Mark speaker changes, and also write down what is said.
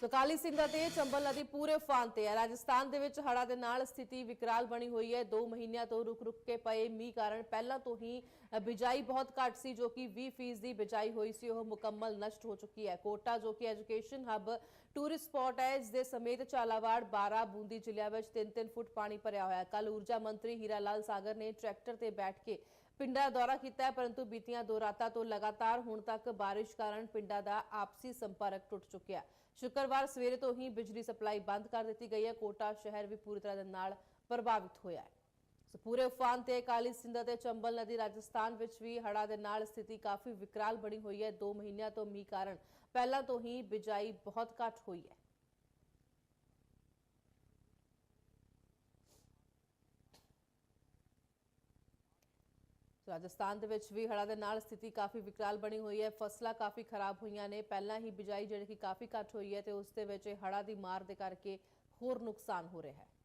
Speaker 1: ਸੋ ਕਾਲੀ ਸਿੰਘਾ ਤੇ ਚੰਬਲ ਨਦੀ ਪੂਰੇ ਉਫਾਨ ਤੇ ਹੈ। ਰਾਜਸਥਾਨ ਦੇ ਵਿੱਚ ਹੜ੍ਹਾਂ ਦੇ ਨਾਲ ਸਥਿਤੀ ਵਿਕਰਾਲ ਬਣੀ ਹੋਈ ਹੈ। 2 ਮਹੀਨਿਆਂ ਤੋਂ ਰੁਕ ਰੁਕ ਕੇ ਪਏ ਮੀਂਹ ਕਾਰਨ ਪਹਿਲਾਂ ਤੋਂ ਹੀ ਬਿਜਾਈ ਬਹੁਤ ਘੱਟ ਸੀ, ਜੋ ਕਿ 20% ਦੀ ਬਿਜਾਈ ਹੋਈ ਸੀ। ਉਹ ਮੁਕੰਮਲ ਨਸ਼ਟ ਹੋ ਚੁੱਕੀ ਹੈ। ਕੋਟਾ, ਜੋ ਕਿ ਐਜੂਕੇਸ਼ਨ ਹੱਬ ਟੂਰਿਸਟ ਸਪੌਟ ਹੈ, ਇਸ ਦੇ ਸਮੇਤ ਚਾਲਾਵਾੜ 12 ਬੂੰਦੀ ਜ਼ਿਲ੍ਹਿਆਂ ਵਿੱਚ 3-3 ਫੁੱਟ ਪਾਣੀ ਭਰਿਆ ਹੋਇਆ ਹੈ। ਕੱਲ ਊਰਜਾ ਮੰਤਰੀ ਹੀਰਾ ਲਾਲ ਸਾਗਰ ਨੇ ਟਰੈਕਟਰ ਤੇ ਬੈਠ ਕੇ ਪਿੰਡਾਂ ਦਾ ਦੌਰਾ ਕੀਤਾ ਹੈ, ਪਰੰਤੂ ਬੀਤੀਆਂ ਦੋ ਰਾਤਾਂ ਤੋਂ ਲਗਾਤਾਰ ਹੁਣ ਤੱਕ ਬਾਰਿਸ਼ ਕਾਰਨ ਪਿੰਡਾਂ ਦਾ ਆਪਸੀ ਸੰਪਰਕ ਟੁੱਟ ਚੁੱਕਿਆ ਹੈ। ਸ਼ੁੱਕਰਵਾਰ ਸਵੇਰੇ ਤੋਂ ਹੀ ਬਿਜਲੀ ਸਪਲਾਈ ਬੰਦ ਕਰ ਦਿੱਤੀ ਗਈ ਹੈ। ਕੋਟਾ ਸ਼ਹਿਰ ਵੀ ਪੂਰੀ ਤਰ੍ਹਾਂ ਦੇ ਨਾਲ ਪ੍ਰਭਾਵਿਤ ਹੋਇਆ ਹੈ। ਸੋ ਪੂਰੇ ਉਫਾਨ ਤੇ ਕਾਲੀ ਸਿੰਧ ਤੇ ਚੰਬਲ ਨਦੀ ਰਾਜਸਥਾਨ ਵਿੱਚ ਵੀ ਹੜ੍ਹਾਂ ਦੇ ਨਾਲ ਸਥਿਤੀ ਕਾਫੀ ਵਿਕਰਾਲ ਬਣੀ ਹੋਈ ਹੈ। 2 ਮਹੀਨਿਆਂ ਤੋਂ ਮੀਂਹ ਕਾਰਨ ਪਹਿਲਾਂ ਤੋਂ ਹੀ ਬਿਜਾਈ ਬਹੁਤ ਘੱਟ ਹੋਈ ਹੈ। ਰਾਜਸਥਾਨ ਦੇ ਵਿੱਚ ਵੀ ਹੜ੍ਹਾਂ ਦੇ ਨਾਲ ਸਥਿਤੀ ਕਾਫੀ ਵਿਕਰਾਲ ਬਣੀ ਹੋਈ ਹੈ। ਫਸਲਾਂ ਕਾਫੀ ਖਰਾਬ ਹੋਈਆਂ ਨੇ। ਪਹਿਲਾਂ ਹੀ ਬਿਜਾਈ ਜਿਹੜੀ ਕਿ ਕਾਫੀ ਘੱਟ ਹੋਈ ਹੈ ਤੇ ਉਸ ਦੇ ਵਿੱਚ ਇਹ ਹੜ੍ਹਾਂ ਦੀ ਮਾਰ ਦੇ ਕਰਕੇ ਹੋਰ ਨੁਕਸਾਨ ਹੋ ਰਿਹਾ ਹੈ।